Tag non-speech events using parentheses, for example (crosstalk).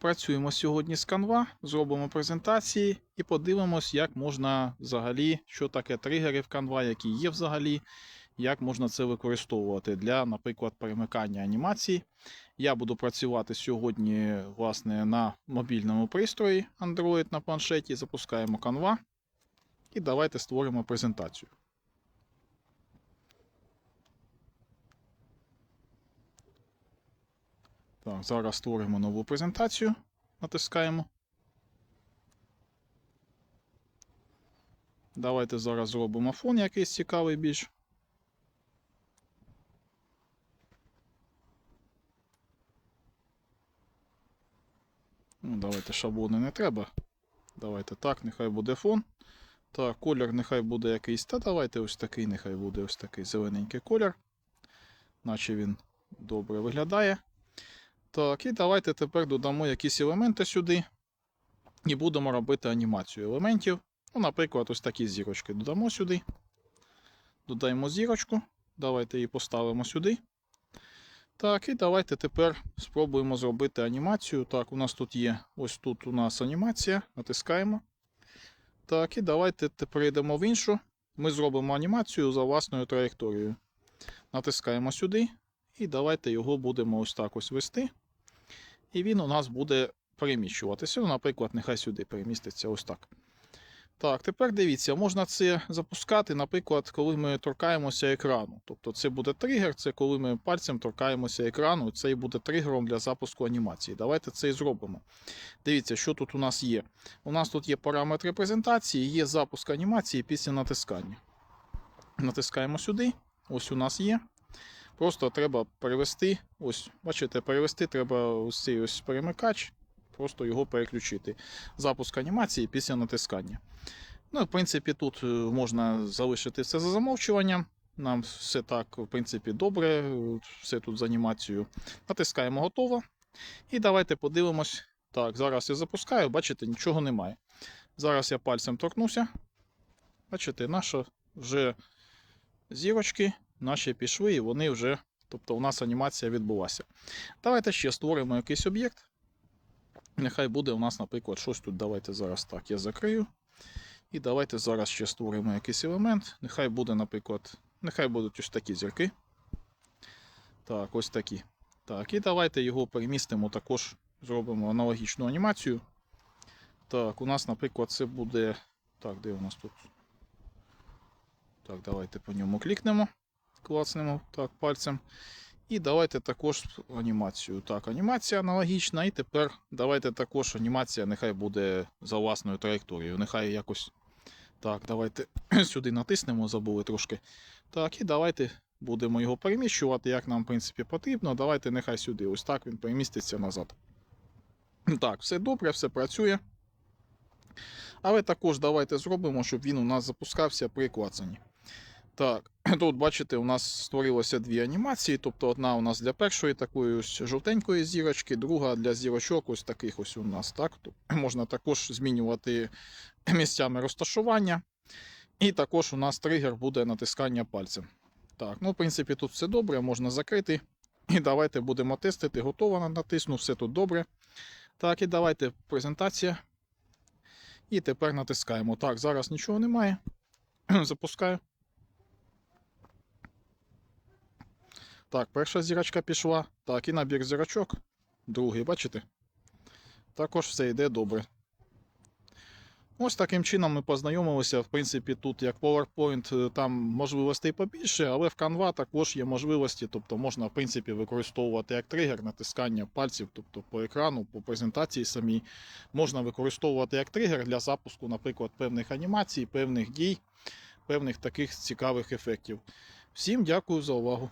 Працюємо сьогодні з Canva, зробимо презентації і подивимось, як можна взагалі, що таке тригери в Canva, які є взагалі, як можна це використовувати для, наприклад, перемикання анімацій. Я буду працювати сьогодні власне, на мобільному пристрої Android на планшеті. Запускаємо Canva і давайте створимо презентацію. Так, зараз створимо нову презентацію. Натискаємо. Давайте зараз зробимо фон якийсь цікавий більш. Ну, давайте шаблони не треба. Давайте так, нехай буде фон. Так, колір нехай буде якийсь. Та давайте ось такий, нехай буде ось такий зелененький колір. Наче він добре виглядає. Так, і давайте тепер додамо якісь елементи сюди. І будемо робити анімацію елементів. Ну, наприклад, ось такі зірочки додамо сюди. Додаємо зірочку. Давайте її поставимо сюди. Так, і давайте тепер спробуємо зробити анімацію. Так, у нас тут є ось тут у нас анімація. Натискаємо. Так, і давайте тепер йдемо в іншу. Ми зробимо анімацію за власною траєкторією. Натискаємо сюди. І давайте його будемо ось так ось вести. І він у нас буде переміщуватися. Ну, наприклад, нехай сюди переміститься ось так. Так, тепер дивіться, можна це запускати, наприклад, коли ми торкаємося екрану. Тобто це буде тригер, це коли ми пальцем торкаємося екрану, це і буде тригером для запуску анімації. Давайте це і зробимо. Дивіться, що тут у нас є. У нас тут є параметри презентації, є запуск анімації після натискання. Натискаємо сюди. Ось у нас є. Просто треба перевести. Ось, бачите, перевести треба ось цей ось перемикач, просто його переключити. Запуск анімації після натискання. Ну, в принципі, тут е, можна залишити все за замовчуванням. Нам все так, в принципі, добре, е, все тут з анімацією. Натискаємо готово. І давайте подивимось. Так, зараз я запускаю, бачите, нічого немає. Зараз я пальцем торкнуся. Бачите, наша вже зірочки наші пішли, і вони вже, тобто у нас анімація відбулася. Давайте ще створимо якийсь об'єкт. Нехай буде у нас, наприклад, щось тут. Давайте зараз так, я закрию. І давайте зараз ще створимо якийсь елемент. Нехай буде, наприклад, нехай будуть ось такі зірки. Так, ось такі. Так, і давайте його перемістимо, також зробимо аналогічну анімацію. Так, у нас, наприклад, це буде. Так, де у нас тут? Так, давайте по ньому клікнемо клацнемо так, пальцем. І давайте також анімацію. Так, анімація аналогічна. І тепер давайте також анімація, нехай буде за власною траєкторією. Нехай якось. Так, давайте (clears throat) сюди натиснемо, забули трошки. Так, і давайте будемо його переміщувати, як нам, в принципі, потрібно. Давайте нехай сюди. Ось так він переміститься назад. (clears throat) Так, все добре, все працює. Але також давайте зробимо, щоб він у нас запускався при клацанні. Так, (clears throat) тут бачите, у нас створилося дві анімації. Тобто одна у нас для першої такої ось жовтенької зірочки, друга для зірочок, ось таких ось у нас. Так? Тобто (clears throat) можна також змінювати (clears throat) місцями розташування. І також у нас тригер буде натискання пальцем. Так, ну, в принципі, тут все добре, можна закрити. І давайте будемо тестити. Готово натисну, все тут добре. Так, і давайте презентація. І тепер натискаємо. Так, зараз нічого немає. Запускаю. Так, перша зірочка пішла. Так, і набір зірочок. Другий, бачите? Також все йде добре. Ось таким чином ми познайомилися. В принципі, тут як PowerPoint, е, там можливостей побільше, але в Canva також є можливості. Тобто можна, в принципі, використовувати як тригер натискання пальців, тобто по екрану, по презентації самій. Можна використовувати як тригер для запуску, наприклад, певних анімацій, певних дій, певних таких цікавих ефектів. Всім дякую за увагу.